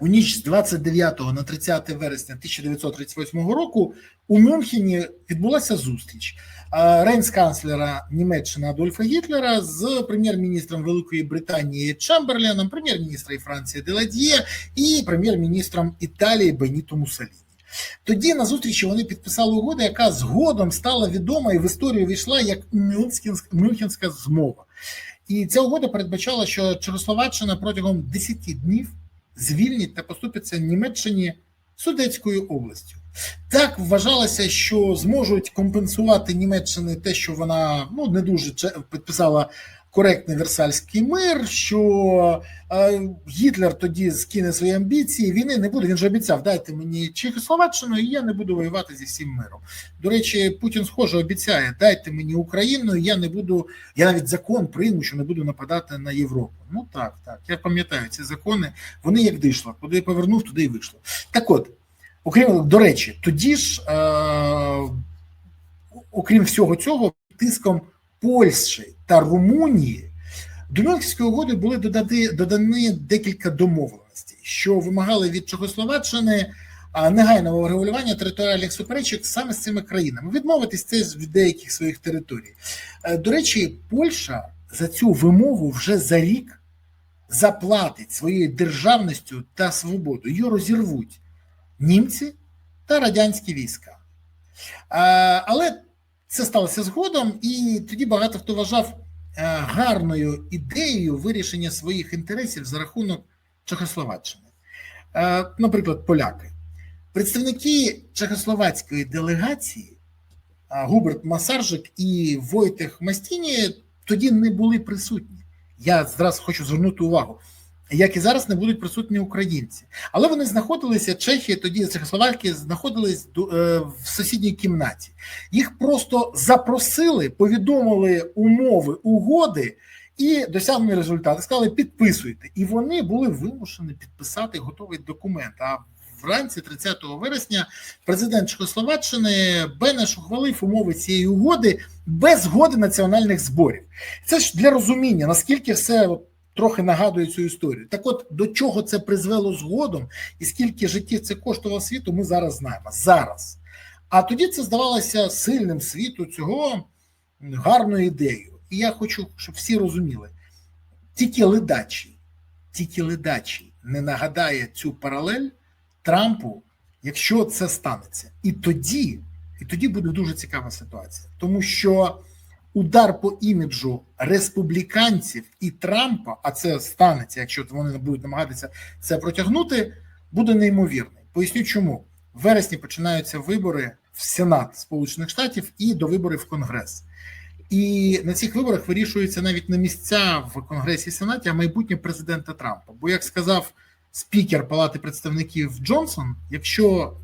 у ніч з 29 на 30 вересня 1938 року у Мюнхені відбулася зустріч рейнсканцлера Німеччини Адольфа Гітлера з прем'єр-міністром Великої Британії Чемберленом, прем'єр-міністра Франції Деладьє і прем'єр-міністром Італії Беніто Муссоліні. Тоді на зустрічі вони підписали угоду, яка згодом стала відома і в історію війшла як Мюнхенська змова. І ця угода передбачала, що Чехословаччина протягом 10 днів звільнить та поступиться Німеччині Судецькою областю. Так вважалося, що зможуть компенсувати Німеччини те, що вона ну не дуже підписала коректний Версальський мир. Що е, Гітлер тоді скине свої амбіції. Війни не буде. Він же обіцяв, дайте мені Чехословаччину, і я не буду воювати зі всім миром. До речі, Путін схоже обіцяє, дайте мені Україну, і я не буду. Я навіть закон прийму, що не буду нападати на Європу. Ну так, так. Я пам'ятаю ці закони. Вони як дійшло, куди повернув, туди й вийшло. Так от, окрім до речі, тоді ж, е, окрім всього цього, тиском Польщі та Румунії до Мюнхенської угоди були додані, додані декілька домовленостей, що вимагали від Чехословаччини негайного врегулювання територіальних суперечок саме з цими країнами, відмовитись це від деяких своїх територій. Е, До речі, Польща за цю вимогу вже за рік заплатить своєю державністю та свободою. Її розірвуть німці та радянські війська. Але це сталося згодом, і тоді багато хто вважав е, гарною ідеєю вирішення своїх інтересів за рахунок Чехословаччини. Е, Наприклад, поляки. Представники чехословацької делегації Губерт Масаржик і Войтех Мастіні тоді не були присутні. Я зараз хочу звернути увагу, як і зараз не будуть присутні українці. Але вони знаходилися, Чехія, тоді Чехословакія знаходились е, в сусідній кімнаті. Їх просто запросили, повідомили умови угоди і досягнені результати. Сказали, підписуйте. І вони були вимушені підписати готовий документ. А вранці 30 вересня президент Чехословаччини Бенеш ухвалив умови цієї угоди без згоди національних зборів. Це ж для розуміння, наскільки все от, трохи нагадує цю історію. Так от до чого це призвело згодом, і скільки життів це коштувало світу, ми зараз знаємо. Зараз. А тоді це здавалося сильним світу цього гарною ідеєю. І я хочу, щоб всі розуміли: тільки ледачий, тільки ледачий не нагадає цю паралель Трампу, якщо це станеться. І тоді, і тоді буде дуже цікава ситуація, тому що удар по іміджу республіканців і Трампа, а це станеться, якщо вони будуть намагатися це протягнути, буде неймовірний. Поясню, чому в вересні починаються вибори в Сенат Сполучених Штатів і до виборів в Конгрес. І на цих виборах вирішуються навіть не місця в Конгресі і Сенаті, а майбутнє президента Трампа. Бо, як сказав спікер Палати представників Джонсон, якщо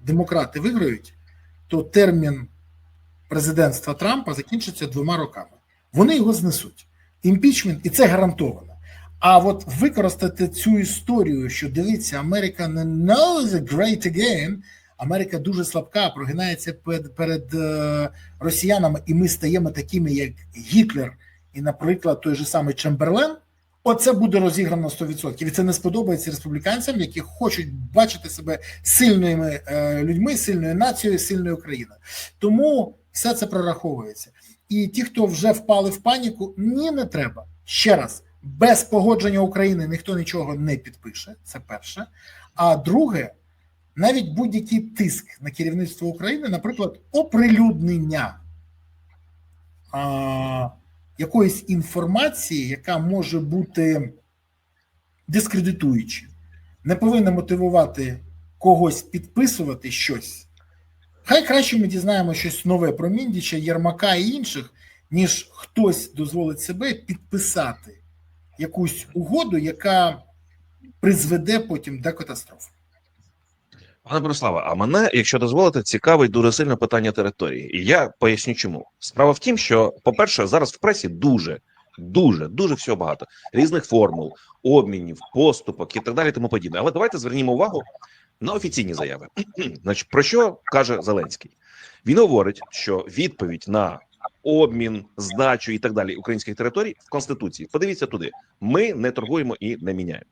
демократи виграють, то термін президентства Трампа закінчиться двома роками. Вони його знесуть. Імпічмент, і це гарантовано. А от використати цю історію, що дивіться, Америка не knows the great again, Америка дуже слабка, прогинається перед, перед е, росіянами, і ми стаємо такими, як Гітлер, і, наприклад, той же самий Чемберлен. Оце буде розіграно 100%. І це не сподобається республіканцям, які хочуть бачити себе сильними е, людьми, сильною нацією, сильною країною. Тому все це прораховується. І ті, хто вже впали в паніку, ні, не треба. Ще раз, без погодження України ніхто нічого не підпише. Це перше. А друге, навіть будь-який тиск на керівництво України, наприклад, оприлюднення якоїсь інформації, яка може бути дискредитуючою, не повинна мотивувати когось підписувати щось. Хай краще ми дізнаємося щось нове про Міндіча, Єрмака і інших, ніж хтось дозволить себе підписати якусь угоду, яка призведе потім до катастрофи. Пане Бориславе, а мене, якщо дозволите, цікавить дуже сильно питання території. І я поясню, чому справа в тім, що, по-перше, зараз в пресі дуже, дуже, дуже всього багато різних формул, обмінів, поступок і так далі, тому подібне. Але давайте звернімо увагу на офіційні заяви. Значить, про що каже Зеленський? Він говорить, що відповідь на обмін, здачу і так далі українських територій в конституції. Подивіться туди: ми не торгуємо і не міняємо.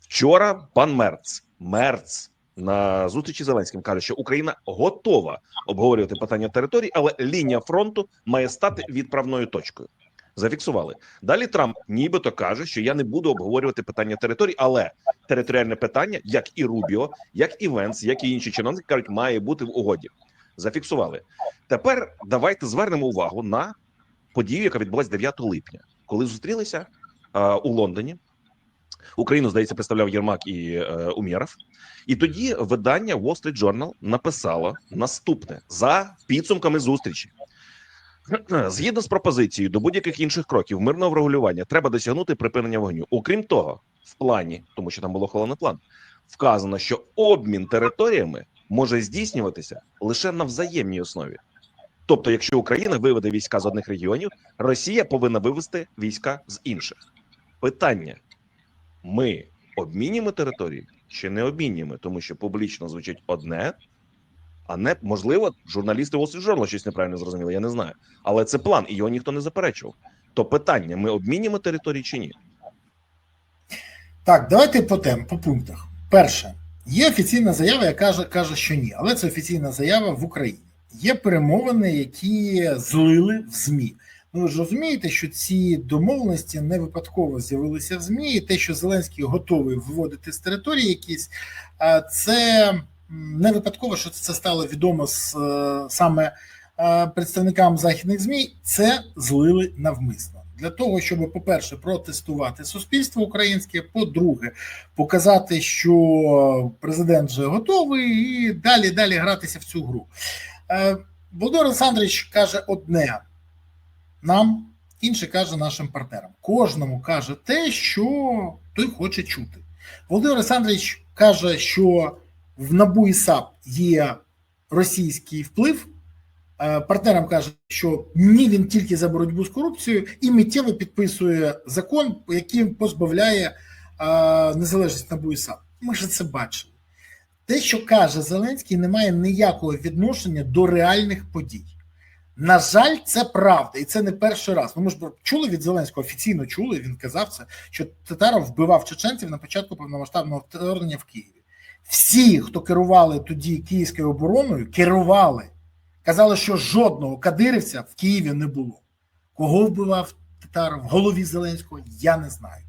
Вчора пан Мерц, Мерц на зустрічі з Зеленським каже, що Україна готова обговорювати питання територій, але лінія фронту має стати відправною точкою. Зафіксували. Далі Трамп нібито каже, що я не буду обговорювати питання територій, але територіальне питання, як і Рубіо, як і Венс, як і інші чиновники кажуть, має бути в угоді. Зафіксували. Тепер давайте звернемо увагу на подію, яка відбулася 9 липня, коли зустрілися е, у Лондоні. Україну, здається, представляв Єрмак і е, Умєров. І тоді видання Wall Street Journal написало наступне за підсумками зустрічі. Згідно з пропозицією до будь-яких інших кроків мирного врегулювання треба досягнути припинення вогню. Окрім того, в плані, тому що там було холодний план, вказано, що обмін територіями може здійснюватися лише на взаємній основі. Тобто, якщо Україна виведе війська з одних регіонів, Росія повинна вивести війська з інших. Питання: ми обмінюємо території чи не обмінюємо, тому що публічно звучить одне, а не можливо, журналісти Wall Street Journal щось неправильно зрозуміли. Я не знаю. Але це план, і його ніхто не заперечував. То питання: ми обмінюємо території чи ні? Так, давайте по тем, по пунктах. Перше, є офіційна заява, яка каже, каже, що ні, але це офіційна заява в Україні. Є перемовини, які злили в ЗМІ. Ну ви ж розумієте, що ці домовленості не випадково з'явилися в ЗМІ, і те, що Зеленський готовий виводити з території якісь, це не випадково, що це стало відомо з е, саме е, представникам західних ЗМІ. Це злили навмисно для того, щоб, по-перше, протестувати суспільство українське, по-друге, показати, що президент вже готовий, і далі далі гратися в цю гру. Е, Володимир Олександрович каже одне нам, інше каже нашим партнерам. Кожному каже те, що той хоче чути. Володимир Олександрович каже, що в НАБУ і САП є російський вплив. Е, Партнерам каже, що ні, він тільки за боротьбу з корупцією і миттєво підписує закон, яким позбавляє е, незалежність НАБУ і САП. Ми ж це бачили. Те, що каже Зеленський, не має ніякого відношення до реальних подій. На жаль, це правда, і це не перший раз. Ну, ми ж чули від Зеленського, офіційно чули. Він казав це, що Татаров вбивав чеченців на початку повномасштабного вторгнення в Києві. Всі, хто керували тоді Київською обороною, керували. Казали, що жодного кадирівця в Києві не було. Кого вбивав Татаров в голові Зеленського, я не знаю.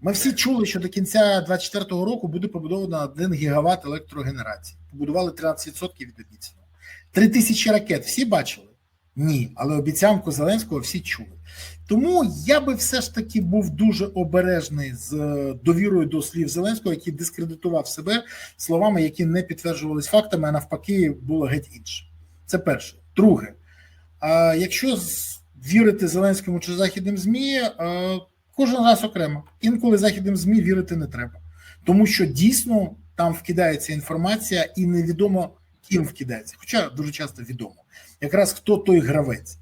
Ми всі чули, що до кінця 2024 року буде побудовано 1 гігават електрогенерації. Побудували 13% від обіцяного. Три тисячі ракет всі бачили? Ні, але обіцянку Зеленського всі чули. Тому я би все ж таки був дуже обережний з довірою до слів Зеленського, який дискредитував себе словами, які не підтверджувались фактами, а навпаки, було геть інше. Це перше. Друге, а якщо вірити Зеленському чи західним ЗМІ, кожен раз окремо. Інколи західним ЗМІ вірити не треба, тому що дійсно там вкидається інформація, і невідомо ким вкидається. Хоча дуже часто відомо, якраз хто той гравець.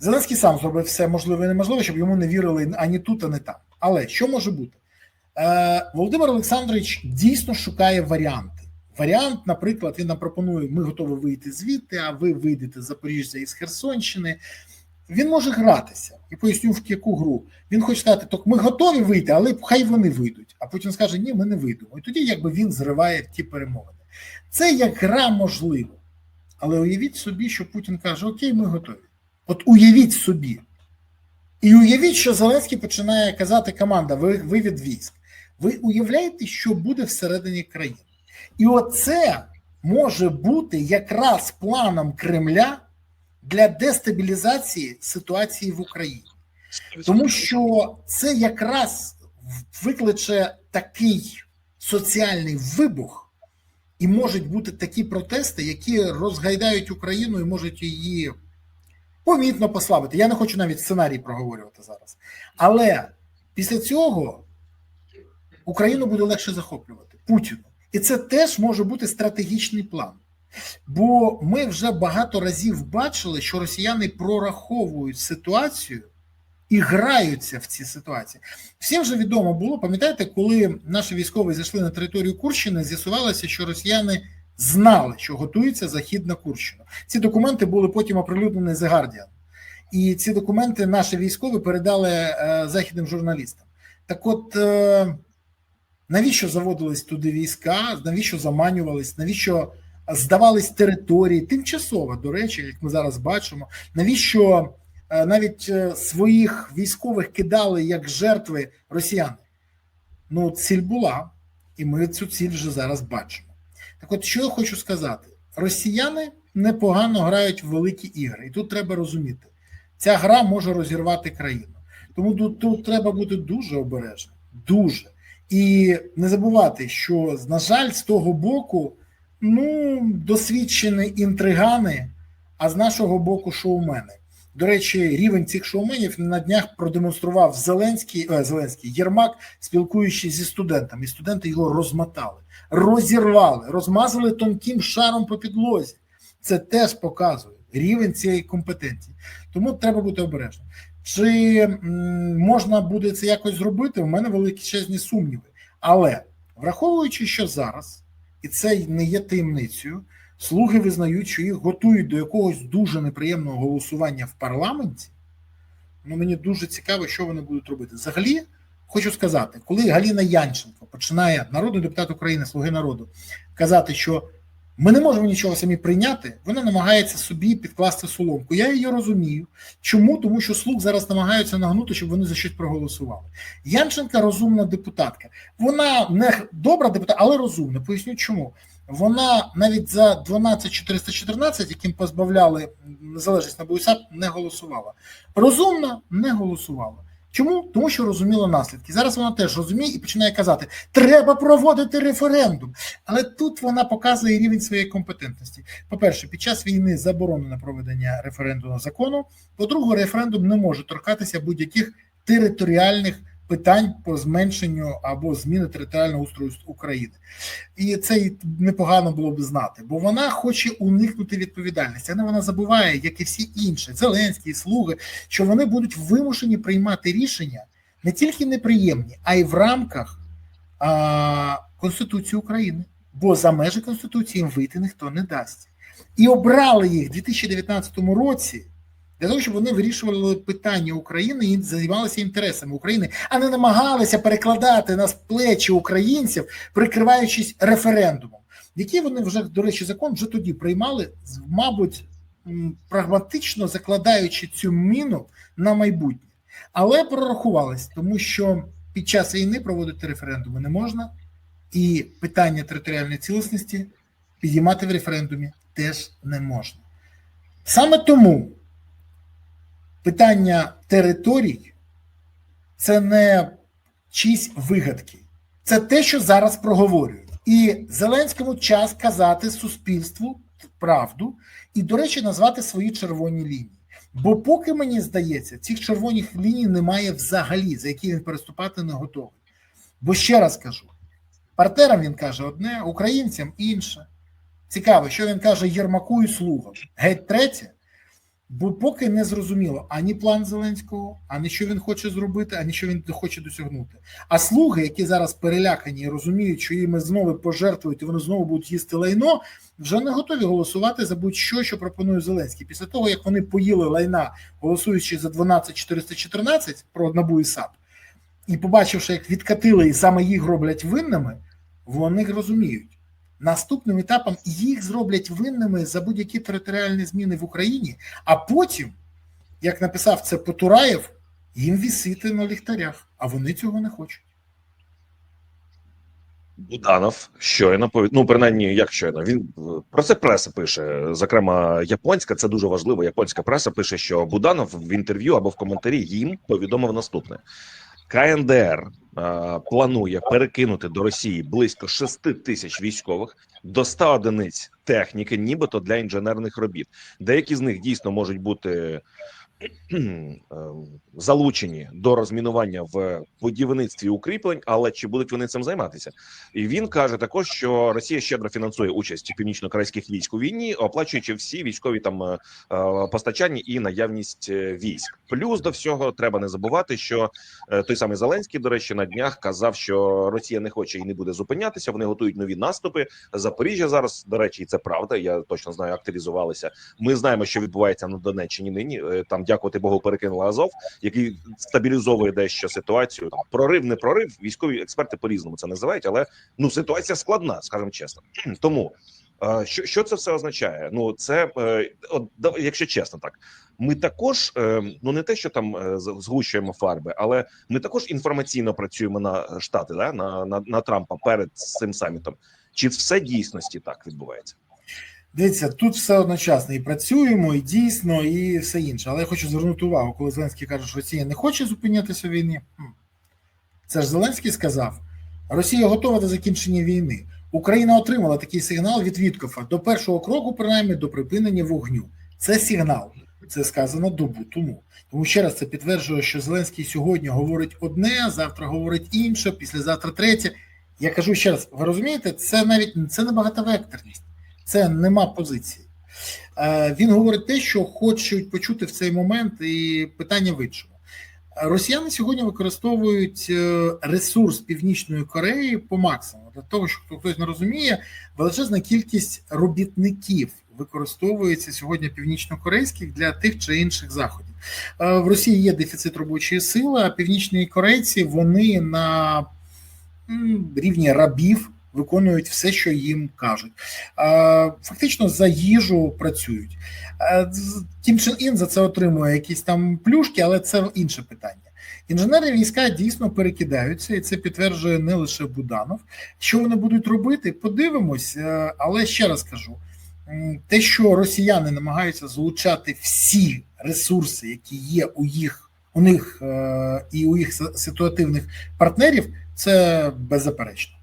Зеленський сам зробив все можливе і неможливе, щоб йому не вірили ані тут, ані там. Але що може бути? Е, Володимир Олександрович дійсно шукає варіанти. Варіант, наприклад, він нам пропонує: ми готові вийти звідти, а ви вийдете з Запоріжжя із Херсонщини. Він може гратися і поясню, в яку гру. Він хоче сказати, так ми готові вийти, але хай вони вийдуть. А потім скаже, ні, ми не вийдемо. І тоді якби він зриває ті перемовини. Це як гра можливо. Але уявіть собі, що Путін каже: Окей, ми готові. От уявіть собі. І уявіть, що Зеленський починає казати команда, ви, від військ. Ви уявляєте, що буде всередині країни? І оце може бути якраз планом Кремля для дестабілізації ситуації в Україні, тому що це якраз викличе такий соціальний вибух, і можуть бути такі протести, які розгайдають Україну і можуть її помітно послабити. Я не хочу навіть сценарій проговорювати зараз. Але після цього Україну буде легше захоплювати Путіну. І це теж може бути стратегічний план. Бо ми вже багато разів бачили, що росіяни прораховують ситуацію і граються в ці ситуації. Всім вже відомо було, пам'ятаєте, коли наші військові зайшли на територію Курщини, з'ясувалося, що росіяни знали, що готується захід на Курщину. Ці документи були потім оприлюднені The Guardian. І ці документи наші військові передали е, західним журналістам. Так от. Е, Навіщо заводились туди війська? Навіщо заманювались? Навіщо здавались території? Тимчасово, до речі, як ми зараз бачимо, навіщо навіть е, своїх військових кидали як жертви росіяни? Ну, ціль була, і ми цю ціль вже зараз бачимо. Так от, що я хочу сказати: росіяни непогано грають в великі ігри, і тут треба розуміти, ця гра може розірвати країну. Тому тут, тут треба бути дуже обережним, дуже. І не забувати, що, на жаль, з того боку, ну, досвідчені інтригани, а з нашого боку шоумени. До речі, рівень цих шоуменів на днях продемонстрував Зеленський, е, Зеленський Єрмак, спілкуючись зі студентами, і студенти його розмотали, розірвали, розмазали тонким шаром по підлозі. Це теж показує рівень цієї компетенції. Тому треба бути обережним. Чи можна буде це якось зробити? У мене величезні сумніви. Але враховуючи, що зараз, і це не є таємницею, слуги визнають, що їх готують до якогось дуже неприємного голосування в парламенті. Ну мені дуже цікаво, що вони будуть робити. Взагалі, хочу сказати, коли Галіна Янченко починає народний депутат України, слуги народу, казати, що ми не можемо нічого самі прийняти, вона намагається собі підкласти соломку. Я її розумію. Чому? Тому що слуг зараз намагаються нагнути, щоб вони за щось проголосували. Янченка розумна депутатка. Вона не добра депутатка, але розумна. Поясню чому. Вона навіть за 12414, яким позбавляли незалежність на БУСАП, не голосувала. Розумна не голосувала. Чому? Тому що розуміла наслідки. Зараз вона теж розуміє і починає казати: треба проводити референдум. Але тут вона показує рівень своєї компетентності. По-перше, під час війни заборонено проведення референдуму закону. По-друге, референдум не може торкатися будь-яких територіальних питань по зменшенню або зміни територіального устрою України. І це непогано було б знати, бо вона хоче уникнути відповідальності. Але вона забуває, як і всі інші, Зеленські, слуги, що вони будуть вимушені приймати рішення не тільки неприємні, а й в рамках а, Конституції України. Бо за межі Конституції їм вийти ніхто не дасть. І обрали їх у 2019 році для того, щоб вони вирішували питання України і займалися інтересами України, а не намагалися перекладати на плечі українців, прикриваючись референдумом, який вони вже, до речі, закон вже тоді приймали, мабуть, прагматично закладаючи цю міну на майбутнє. Але прорахувались, тому що під час війни проводити референдуми не можна, і питання територіальної цілісності підіймати в референдумі теж не можна. Саме тому питання територій це не чиїсь вигадки, це те, що зараз проговорюють. І Зеленському час казати суспільству правду і, до речі, назвати свої червоні лінії. Бо, поки мені здається, цих червоних ліній немає взагалі, за які він переступати не готовий. Бо ще раз кажу: партнерам він каже одне, українцям інше. Цікаво, що він каже Єрмаку і слугам. Геть третє. Бо поки не зрозуміло ані план Зеленського, ані що він хоче зробити, ані що він хоче досягнути. А слуги, які зараз перелякані і розуміють, що їм знову пожертвують, і вони знову будуть їсти лайно, вже не готові голосувати за будь-що, що пропонує Зеленський. Після того, як вони поїли лайна, голосуючи за 12414 про НАБУ і САП, і побачивши, як відкатили і саме їх роблять винними, вони розуміють. Наступним етапом їх зроблять винними за будь-які територіальні зміни в Україні, а потім, як написав це Потураєв, їм вісити на ліхтарях, а вони цього не хочуть. Буданов щойно повід... ну принаймні, як щойно він е, про це преса пише. Зокрема, японська це дуже важливо. Японська преса пише, що Буданов в інтерв'ю або в коментарі їм повідомив наступне: КНДР планує перекинути до Росії близько 6 тисяч військових до 100 одиниць техніки, нібито для інженерних робіт. Деякі з них дійсно можуть бути е, залучені до розмінування в будівництві укріплень, але чи будуть вони цим займатися? І він каже також, що Росія щедро фінансує участь північно-корейських військ у війні, оплачуючи всі військові там е, е, постачання і наявність е, військ. Плюс до всього треба не забувати, що той самий Зеленський, до речі, на днях казав, що Росія не хоче і не буде зупинятися. Вони готують нові наступи. Запоріжжя зараз, до речі, і це правда. Я точно знаю, активізувалися. Ми знаємо, що відбувається на Донеччині нині. Там дякувати Богу, перекинули Азов, який стабілізовує дещо ситуацію. Там прорив, не прорив. Військові експерти по різному це називають, але ну ситуація складна, скажімо чесно. Тому е, що, що це все означає? Ну це е, от, якщо чесно, так ми також е, ну не те, що там згущуємо фарби, але ми також інформаційно працюємо на штати, да на, на, на Трампа перед цим самітом. Чи все дійсності так відбувається? Дивіться, тут все одночасно і працюємо, і дійсно, і все інше. Але я хочу звернути увагу, коли Зеленський каже, що Росія не хоче зупинятися в війні. Це ж Зеленський сказав: Росія готова до закінчення війни. Україна отримала такий сигнал від Віткофа до першого кроку, принаймні до припинення вогню. Це сигнал. Це сказано добу тому. Тому ще раз це підтверджує, що Зеленський сьогодні говорить одне, завтра говорить інше, післязавтра третє. Я кажу ще раз: ви розумієте, це навіть це не багатовекторність, це нема позиції. Е, Він говорить те, що хочуть почути в цей момент, і питання в іншому. Росіяни сьогодні використовують е, ресурс Північної Кореї по максимуму. Для того, що хто хтось не розуміє, величезна кількість робітників використовується сьогодні північнокорейських для тих чи інших заходів. Е, В Росії є дефіцит робочої сили, а північні корейці вони на рівні рабів виконують все, що їм кажуть. Фактично за їжу працюють. З- Чен Ін за це отримує якісь там плюшки, але це інше питання. Інженерні війська дійсно перекидаються, і це підтверджує не лише Буданов. Що вони будуть робити, подивимось. Е, Але ще раз кажу: те, що росіяни намагаються залучати всі ресурси, які є у їх у них е, і у їх ситуативних партнерів, це беззаперечно.